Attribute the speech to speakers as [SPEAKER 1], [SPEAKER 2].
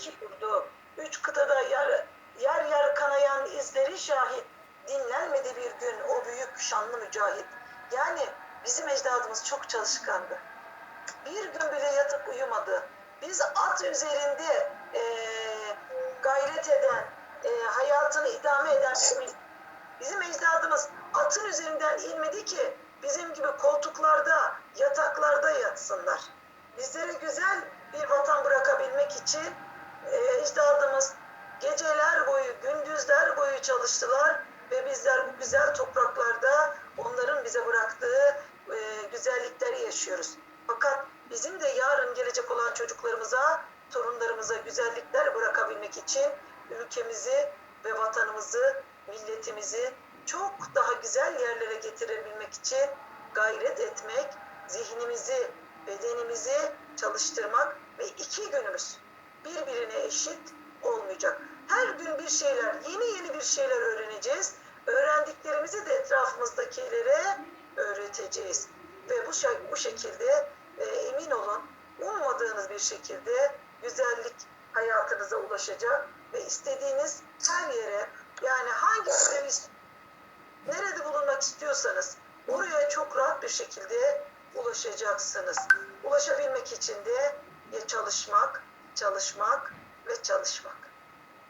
[SPEAKER 1] ki kurdu. Üç kıtada yer, yer yer kanayan izleri şahit. Dinlenmedi bir gün o büyük şanlı mücahit. Yani bizim ecdadımız çok çalışkandı. Bir gün bile yatıp uyumadı. Biz at üzerinde eee, gayret eden, eee, hayatını idame eden bizim ecdadımız atın üzerinden inmedi ki bizim gibi koltuklarda, yataklarda yatsınlar. Bizlere güzel bir vatan bırakabilmek için e, ecdadımız geceler boyu, gündüzler boyu çalıştılar ve bizler bu güzel topraklarda onların bize bıraktığı e, güzellikleri yaşıyoruz. Fakat bizim de yarın gelecek olan çocuklarımıza, torunlarımıza güzellikler bırakabilmek için ülkemizi ve vatanımızı, milletimizi çok daha güzel yerlere getirebilmek için gayret etmek, zihnimizi, bedenimizi çalıştırmak ve iki günümüz birbirine eşit olmayacak. Her gün bir şeyler, yeni yeni bir şeyler öğreneceğiz. Öğrendiklerimizi de etrafımızdakilere öğreteceğiz. Ve bu, bu şekilde e, emin olun ummadığınız bir şekilde güzellik hayatınıza ulaşacak ve istediğiniz her yere yani hangi görevi nerede bulunmak istiyorsanız oraya çok rahat bir şekilde ulaşacaksınız. Ulaşabilmek için de ya çalışmak, çalışmak ve çalışmak.